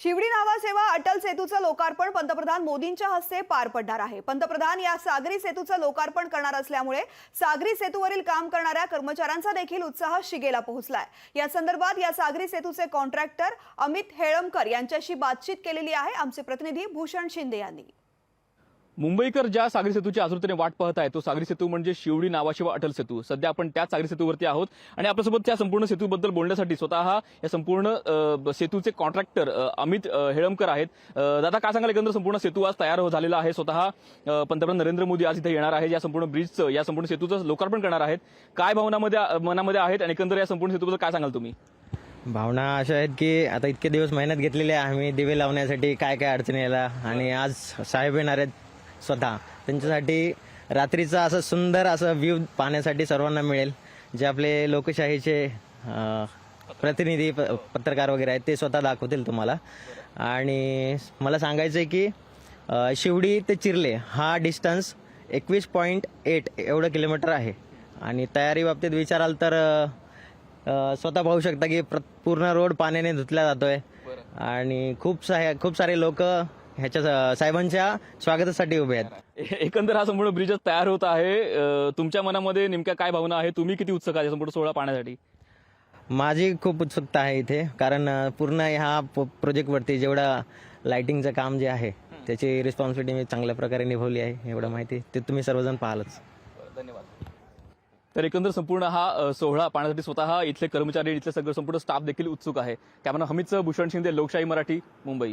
शिवडी नावासेवा अटल सेतूचं लोकार्पण पंतप्रधान मोदींच्या हस्ते पार पडणार आहे. पंतप्रधान या सागरी सेतूचं लोकार्पण करणार असल्यामुळे सागरी सेतूवरील काम करणाऱ्या कर्मचाऱ्यांचा देखील उत्साह शिगेला पोहोचलाय. या संदर्भात या सागरी सेतूचे कॉन्ट्रॅक्टर अमित हेळमकर यांच्याशी बातचीत केलेली आहे आमचे प्रतिनिधी भूषण शिंदे यांनी. मुंबईकर ज्या सागरी सेतूची आतुरतेने वाट पाहत आहे तो सागरी सेतू म्हणजे शिवडी नावाशिवा अटल सेतू. सध्या आपण त्याच सागरी सेतूवरती आहोत आणि आपल्यासोबत त्या संपूर्ण सेतूबद्दल बोलण्यासाठी स्वतः या संपूर्ण सेतूचे कॉन्ट्रॅक्टर अमित हेळमकर आहेत. दादा काय सांगाल एकंदर संपूर्ण सेतू आज तयार झालेला आहे स्वतः? पंतप्रधान नरेंद्र मोदी आज इथे येणार आहे या संपूर्ण ब्रिजचं या संपूर्ण सेतूचं लोकार्पण करणार आहेत. काय भावनामध्ये मनामध्ये आहेत आणि एकंदर या संपूर्ण सेतूबद्दल काय सांगाल तुम्ही? भावना अशा आहेत की आता इतके दिवस मेहनत घेतलेली आहे आम्ही दिवे लावण्यासाठी काय काय अडचणी यायला आणि आज साहेब येणार आहेत. स्वतः. त्यांच्यासाठी रात्रीचा असं सुंदर असं व्ह्यू पाहण्यासाठी सर्वांना मिळेल. जे आपले लोकशाहीचे प्रतिनिधी प- पत्रकार वगैरे आहेत ते स्वतः दाखवतील तुम्हाला. आणि मला सांगायचं आहे की शिवडी ते चिरले हा डिस्टन्स एकवीस पॉईंट एट एवढं किलोमीटर आहे. आणि तयारी बाबतीत विचाराल तर स्वतः पाहू शकता की प्र- पूर्ण रोड पाण्याने धुतला जातोय. आणि खूप सा खूप सारे लोक ह्याच्या साहेबांच्या स्वागतासाठी उभे आहेत. एकंदर हा संपूर्ण ब्रिज तयार होत आहे. तुमच्या मनामध्ये नेमक्या काय भावना आहे? तुम्ही किती उत्सुक आहे संपूर्ण सोहळा पाहण्यासाठी? माझी खूप उत्सुकता आहे इथे कारण पूर्ण ह्या प्रोजेक्टवरती जेवढं लाइटिंगचं काम जे आहे त्याची रिस्पॉन्सिबिलिटी मी चांगल्या प्रकारे निभवली आहे एवढं माहिती ते तुम्ही सर्वजण पाहालच. धन्यवाद. तर एकंदर संपूर्ण हा सोहळा पाहण्यासाठी स्वतः इथले कर्मचारी इथले सगळं संपूर्ण स्टाफ देखील उत्सुक आहे. कॅमेरा हमीदचं भूषण शिंदे लोकशाही मराठी मुंबई.